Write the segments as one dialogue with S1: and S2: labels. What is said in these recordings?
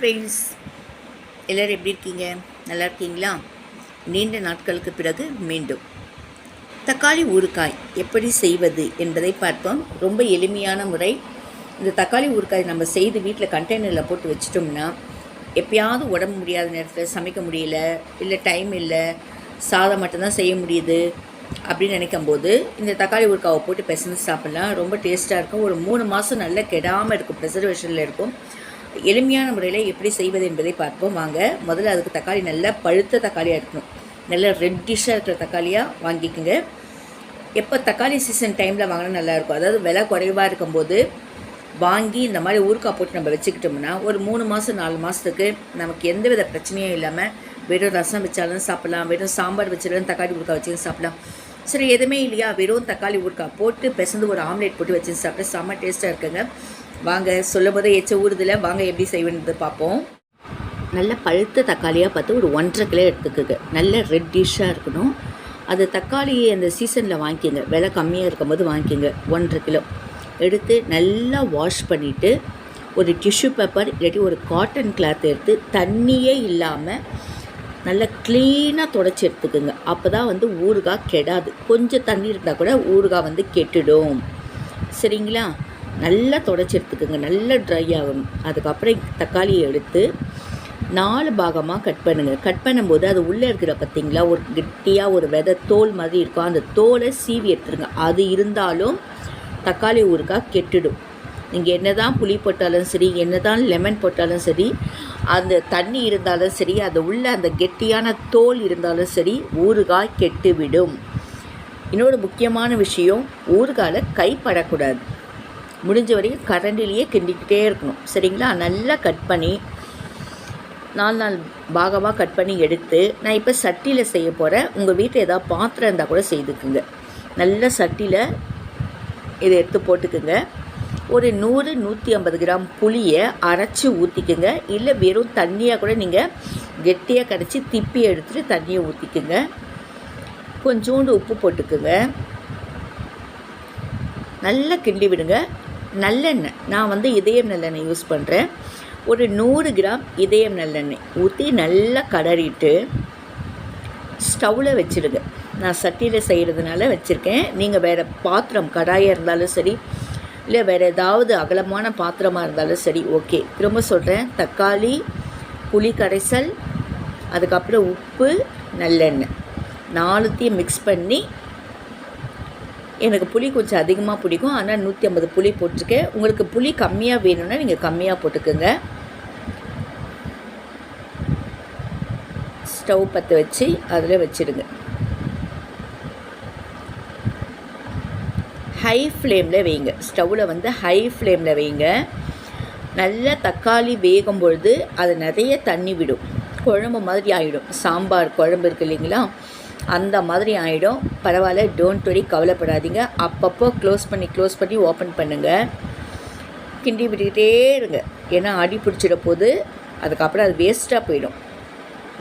S1: friends எல்லோரும் எப்படி இருக்கீங்க நல்லா இருக்கீங்களா நீண்ட நாட்களுக்கு பிறகு மீண்டும் தக்காளி ஊறுக்காய் எப்படி செய்வது என்பதை பார்ப்போம் ரொம்ப எளிமையான முறை இந்த தக்காளி ஊறுக்காய் நம்ம செய்து வீட்டில் கண்டெய்னரில் போட்டு வச்சிட்டோம்னா எப்பயாவது உடம்பு முடியாத நேரத்தில் சமைக்க முடியல இல்லை டைம் இல்லை சாதம் மட்டும்தான் செய்ய முடியுது அப்படின்னு நினைக்கும் போது இந்த தக்காளி ஊறுக்காவை போட்டு பிசைஞ்சு சாப்பிட்லாம் ரொம்ப டேஸ்ட்டாக இருக்கும் ஒரு மூணு மாதம் நல்லா கெடாமல் இருக்கும் ப்ரிசர்வேஷனில் இருக்கும் எளிமையான முறையில் எப்படி செய்வது என்பதை பார்ப்போம் வாங்க முதல்ல அதுக்கு தக்காளி நல்லா பழுத்த தக்காளியாக இருக்கணும் நல்லா ரெட்டிஷாக இருக்கிற தக்காளியாக வாங்கிக்கோங்க எப்போ தக்காளி சீசன் டைமில் வாங்கினா நல்லாயிருக்கும் அதாவது விலை குறைவாக இருக்கும்போது வாங்கி இந்த மாதிரி ஊறுக்காய் போட்டு நம்ம வச்சுக்கிட்டோம்னா ஒரு மூணு மாதம் நாலு மாதத்துக்கு நமக்கு எந்த வித பிரச்சனையும் இல்லாமல் வெறும் ரசம் வச்சாலும் சாப்பிட்லாம் வெறும் சாம்பார் வச்சாலும் தக்காளி ஊருக்கா வச்சு சாப்பிட்லாம் சரி எதுவுமே இல்லையா வெறும் தக்காளி ஊருக்கா போட்டு பிசந்து ஒரு ஆம்லேட் போட்டு வச்சு சாப்பிட்டா செம்ம டேஸ்ட்டாக இருக்குங்க வாங்க சொல்லும் போதே எச்ச ஊறுதில் வாங்க எப்படி செய்வேன்றது பார்ப்போம் நல்ல பழுத்த தக்காளியாக பார்த்து ஒரு ஒன்றரை கிலோ எடுத்துக்குங்க நல்ல ரெட் டிஷ்ஷாக இருக்கணும் அது தக்காளியை அந்த சீசனில் வாங்கிக்கோங்க விலை கம்மியாக இருக்கும்போது வாங்கிக்கோங்க ஒன்றரை கிலோ எடுத்து நல்லா வாஷ் பண்ணிவிட்டு ஒரு டிஷ்யூ பேப்பர் இல்லாட்டி ஒரு காட்டன் கிளாத் எடுத்து தண்ணியே இல்லாமல் நல்லா க்ளீனாக தொடச்சி எடுத்துக்குங்க அப்போ தான் வந்து ஊறுகாய் கெடாது கொஞ்சம் தண்ணி இருந்தால் கூட ஊறுகாய் வந்து கெட்டுடும் சரிங்களா நல்லா தொடச்சி எடுத்துக்கோங்க நல்லா ட்ரை ஆகும் அதுக்கப்புறம் தக்காளியை எடுத்து நாலு பாகமாக கட் பண்ணுங்கள் கட் பண்ணும்போது அது உள்ளே இருக்கிற பார்த்திங்களா ஒரு கெட்டியாக ஒரு வித தோல் மாதிரி இருக்கும் அந்த தோலை சீவி எடுத்துருங்க அது இருந்தாலும் தக்காளி ஊறுக்காய் கெட்டுடும் நீங்கள் என்ன தான் புளி போட்டாலும் சரி என்ன தான் லெமன் போட்டாலும் சரி அந்த தண்ணி இருந்தாலும் சரி அது உள்ளே அந்த கெட்டியான தோல் இருந்தாலும் சரி ஊறுகாய் கெட்டுவிடும் இன்னொரு முக்கியமான விஷயம் ஊறுகாயில் கைப்படக்கூடாது முடிஞ்ச வரைக்கும் கரண்டிலேயே கிண்டிக்கிட்டே இருக்கணும் சரிங்களா நல்லா கட் பண்ணி நாலு நாள் பாகமாக கட் பண்ணி எடுத்து நான் இப்போ சட்டியில் செய்ய போகிறேன் உங்கள் வீட்டில் ஏதாவது பாத்திரம் இருந்தால் கூட செய்துக்குங்க நல்ல சட்டியில் இதை எடுத்து போட்டுக்குங்க ஒரு நூறு நூற்றி ஐம்பது கிராம் புளியை அரைச்சி ஊற்றிக்குங்க இல்லை வெறும் தண்ணியாக கூட நீங்கள் கெட்டியாக கரைச்சி திப்பி எடுத்துகிட்டு தண்ணியை ஊற்றிக்குங்க கொஞ்சோண்டு உப்பு போட்டுக்குங்க நல்லா கிண்டி விடுங்க நல்லெண்ணெய் நான் வந்து இதயம் நல்லெண்ணெய் யூஸ் பண்ணுறேன் ஒரு நூறு கிராம் இதயம் நல்லெண்ணெய் ஊற்றி நல்லா கடறிட்டு ஸ்டவ்வில் வச்சுருங்க நான் சட்டியில் செய்கிறதுனால வச்சுருக்கேன் நீங்கள் வேறு பாத்திரம் கடாயாக இருந்தாலும் சரி இல்லை வேறு ஏதாவது அகலமான பாத்திரமாக இருந்தாலும் சரி ஓகே திரும்ப சொல்கிறேன் தக்காளி புளி கரைசல் அதுக்கப்புறம் உப்பு நல்லெண்ணெய் நாலுத்தையும் மிக்ஸ் பண்ணி எனக்கு புளி கொஞ்சம் அதிகமாக பிடிக்கும் ஆனால் நூற்றி ஐம்பது புளி போட்டிருக்கேன் உங்களுக்கு புளி கம்மியாக வேணும்னா நீங்கள் கம்மியாக போட்டுக்கோங்க ஸ்டவ் பற்ற வச்சு அதில் வச்சுடுங்க ஹை ஃப்ளேமில் வைங்க ஸ்டவ்வில் வந்து ஹை ஃப்ளேமில் வைங்க நல்லா தக்காளி வேகும் பொழுது அது நிறைய தண்ணி விடும் குழம்பு மாதிரி ஆகிடும் சாம்பார் குழம்பு இருக்குது இல்லைங்களா அந்த மாதிரி ஆகிடும் பரவாயில்ல டோன்ட் வரி கவலைப்படாதீங்க அப்பப்போ க்ளோஸ் பண்ணி க்ளோஸ் பண்ணி ஓப்பன் பண்ணுங்கள் கிண்டி விட்டுக்கிட்டே இருங்க ஏன்னா அடி பிடிச்சிட போது அதுக்கப்புறம் அது வேஸ்ட்டாக போயிடும்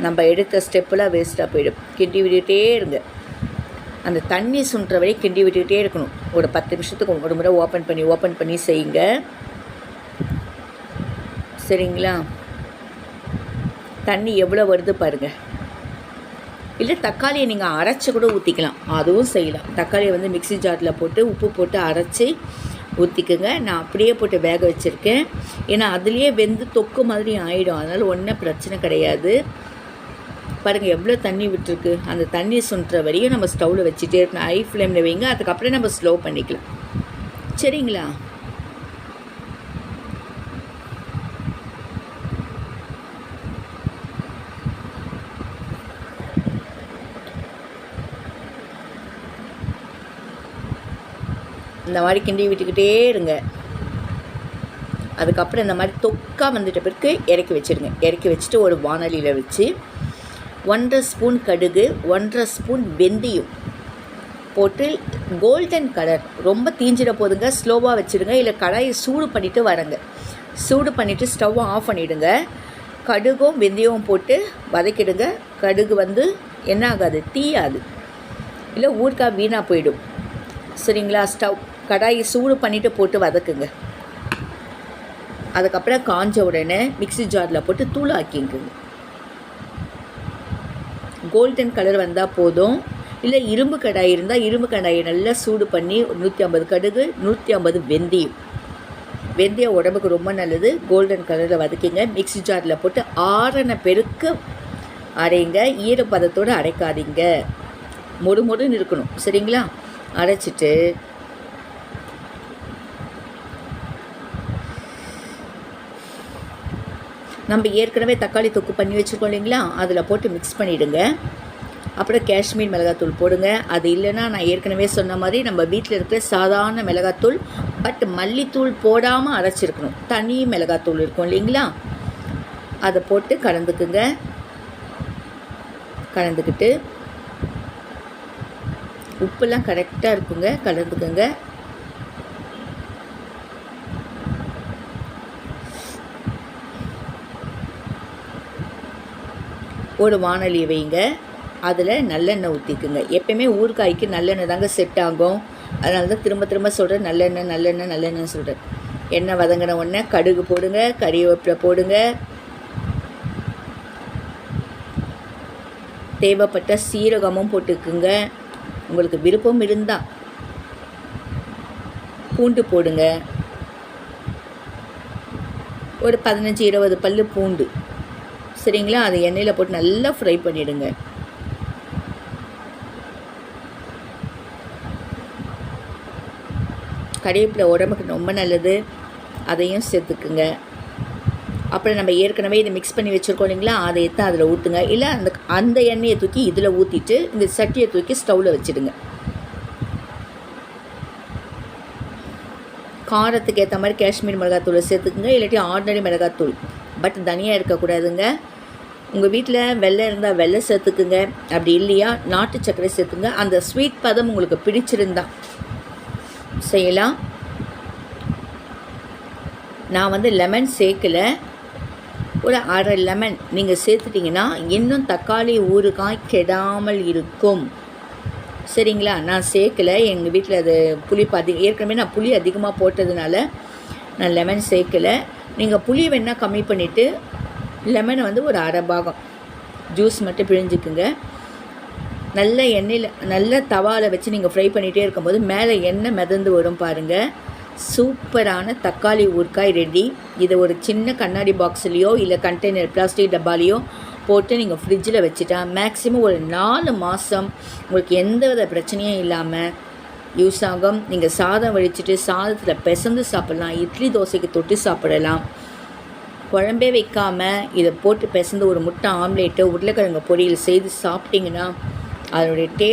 S1: நம்ம எடுத்த ஸ்டெப்பெல்லாம் வேஸ்ட்டாக போயிடும் கிண்டி விட்டுக்கிட்டே இருங்க அந்த தண்ணி சுன்ற வரை கிண்டி விட்டுக்கிட்டே இருக்கணும் ஒரு பத்து நிமிஷத்துக்கு ஒரு முறை ஓப்பன் பண்ணி ஓப்பன் பண்ணி செய்யுங்க சரிங்களா தண்ணி எவ்வளோ வருது பாருங்கள் இல்லை தக்காளியை நீங்கள் அரைச்சி கூட ஊற்றிக்கலாம் அதுவும் செய்யலாம் தக்காளியை வந்து மிக்சி ஜாரில் போட்டு உப்பு போட்டு அரைச்சி ஊற்றிக்குங்க நான் அப்படியே போட்டு வேக வச்சுருக்கேன் ஏன்னா அதுலேயே வெந்து தொக்கு மாதிரி ஆகிடும் அதனால் ஒன்றும் பிரச்சனை கிடையாது பாருங்கள் எவ்வளோ தண்ணி விட்டுருக்கு அந்த தண்ணி சுண்டுற வரையும் நம்ம ஸ்டவ்வில் வச்சுட்டே இருக்கணும் ஹை ஃப்ளேமில் வைங்க அதுக்கப்புறம் நம்ம ஸ்லோ பண்ணிக்கலாம் சரிங்களா இந்த மாதிரி கிண்டி விட்டுக்கிட்டே இருங்க அதுக்கப்புறம் இந்த மாதிரி தொக்காக வந்துட்ட பிறகு இறக்கி வச்சுருங்க இறக்கி வச்சுட்டு ஒரு வானொலியில் வச்சு ஒன்றரை ஸ்பூன் கடுகு ஒன்றரை ஸ்பூன் வெந்தயம் போட்டு கோல்டன் கலர் ரொம்ப தீஞ்சிட போதுங்க ஸ்லோவாக வச்சுருங்க இல்லை கடாயை சூடு பண்ணிவிட்டு வரங்க சூடு பண்ணிவிட்டு ஸ்டவ்வை ஆஃப் பண்ணிவிடுங்க கடுகும் வெந்தயமும் போட்டு வதக்கிடுங்க கடுகு வந்து என்ன ஆகாது தீயாது இல்லை ஊறுக்காய் வீணாக போயிடும் சரிங்களா ஸ்டவ் கடாயை சூடு பண்ணிவிட்டு போட்டு வதக்குங்க அதுக்கப்புறம் காஞ்ச உடனே மிக்சி ஜாரில் போட்டு தூள் ஆக்கிங்க கோல்டன் கலர் வந்தால் போதும் இல்லை இரும்பு கடாய் இருந்தால் இரும்பு கடாயை நல்லா சூடு பண்ணி நூற்றி ஐம்பது கடுகு நூற்றி ஐம்பது வெந்தயம் வெந்தயம் உடம்புக்கு ரொம்ப நல்லது கோல்டன் கலரில் வதக்கிங்க மிக்சி ஜாரில் போட்டு ஆறின பெருக்க அரைங்க ஈரப்பதத்தோடு அரைக்காதீங்க மொடு மொறுன்னு இருக்கணும் சரிங்களா அரைச்சிட்டு நம்ம ஏற்கனவே தக்காளி தொக்கு பண்ணி வச்சுருக்கோம் இல்லைங்களா அதில் போட்டு மிக்ஸ் பண்ணிவிடுங்க அப்புறம் காஷ்மீர் மிளகாத்தூள் போடுங்க அது இல்லைன்னா நான் ஏற்கனவே சொன்ன மாதிரி நம்ம வீட்டில் இருக்கிற சாதாரண மிளகாத்தூள் பட் மல்லித்தூள் போடாமல் அரைச்சிருக்கணும் தனி மிளகாத்தூள் இருக்கும் இல்லைங்களா அதை போட்டு கலந்துக்குங்க கலந்துக்கிட்டு உப்புலாம் கரெக்டாக இருக்குங்க கலந்துக்குங்க ஒரு வானொலி வைங்க அதில் நல்லெண்ணெய் ஊற்றிக்குங்க எப்பயுமே ஊறுகாய்க்கு நல்லெண்ணெய் தாங்க செட் ஆகும் அதனால தான் திரும்ப திரும்ப சொல்கிறேன் நல்லெண்ணெய் நல்லெண்ணெய் நல்லெண்ணெய் சொல்கிறேன் எண்ணெய் வதங்கின உடனே கடுகு போடுங்க கறிவேப்பிலை போடுங்க தேவைப்பட்ட சீரகமும் போட்டுக்குங்க உங்களுக்கு விருப்பம் இருந்தால் பூண்டு போடுங்க ஒரு பதினஞ்சு இருபது பல்லு பூண்டு சரிங்களா அதை எண்ணெயில் போட்டு நல்லா ஃப்ரை பண்ணிவிடுங்க கறிவேப்பிலை உடம்புக்கு ரொம்ப நல்லது அதையும் சேர்த்துக்குங்க அப்புறம் நம்ம ஏற்கனவே இதை மிக்ஸ் பண்ணி வச்சுருக்கோம் இல்லைங்களா அதை தான் அதில் ஊற்றுங்க இல்லை அந்த அந்த எண்ணெயை தூக்கி இதில் ஊற்றிட்டு இந்த சட்டியை தூக்கி ஸ்டவ்வில் வச்சுடுங்க காரத்துக்கு ஏற்ற மாதிரி காஷ்மீர் மிளகாத்தூளை சேர்த்துக்குங்க இல்லாட்டி ஆர்டினரி மிளகாத்தூள் பட் தனியாக இருக்கக்கூடாதுங்க உங்கள் வீட்டில் வெள்ளை இருந்தால் வெள்ளை சேர்த்துக்குங்க அப்படி இல்லையா நாட்டு சர்க்கரை சேர்த்துங்க அந்த ஸ்வீட் பதம் உங்களுக்கு பிடிச்சிருந்தா செய்யலாம் நான் வந்து லெமன் சேர்க்கலை ஒரு அரை லெமன் நீங்கள் சேர்த்துட்டிங்கன்னா இன்னும் தக்காளி ஊறுகாய் கெடாமல் இருக்கும் சரிங்களா நான் சேர்க்கலை எங்கள் வீட்டில் அது புளிப்பு அதிக ஏற்கனவே நான் புளி அதிகமாக போட்டதுனால நான் லெமன் சேர்க்கலை நீங்கள் புளி வேணால் கம்மி பண்ணிவிட்டு லெமனை வந்து ஒரு அரை பாகம் ஜூஸ் மட்டும் பிழிஞ்சுக்குங்க நல்ல எண்ணெயில் நல்ல தவாவில் வச்சு நீங்கள் ஃப்ரை பண்ணிகிட்டே இருக்கும்போது மேலே எண்ணெய் மிதந்து வரும் பாருங்கள் சூப்பரான தக்காளி ஊறுக்காய் ரெடி இதை ஒரு சின்ன கண்ணாடி பாக்ஸ்லேயோ இல்லை கண்டெய்னர் பிளாஸ்டிக் டப்பாலேயோ போட்டு நீங்கள் ஃப்ரிட்ஜில் வச்சுட்டா மேக்ஸிமம் ஒரு நாலு மாதம் உங்களுக்கு எந்த வித பிரச்சனையும் இல்லாமல் யூஸ் ஆகும் நீங்கள் சாதம் வழிச்சிட்டு சாதத்தில் பிசந்து சாப்பிட்லாம் இட்லி தோசைக்கு தொட்டு சாப்பிடலாம் குழம்பே வைக்காமல் இதை போட்டு பிசந்து ஒரு முட்டை ஆம்லேட்டு உருளைக்கிழங்கு பொரியல் செய்து சாப்பிட்டிங்கன்னா அதனுடைய டேஸ்ட்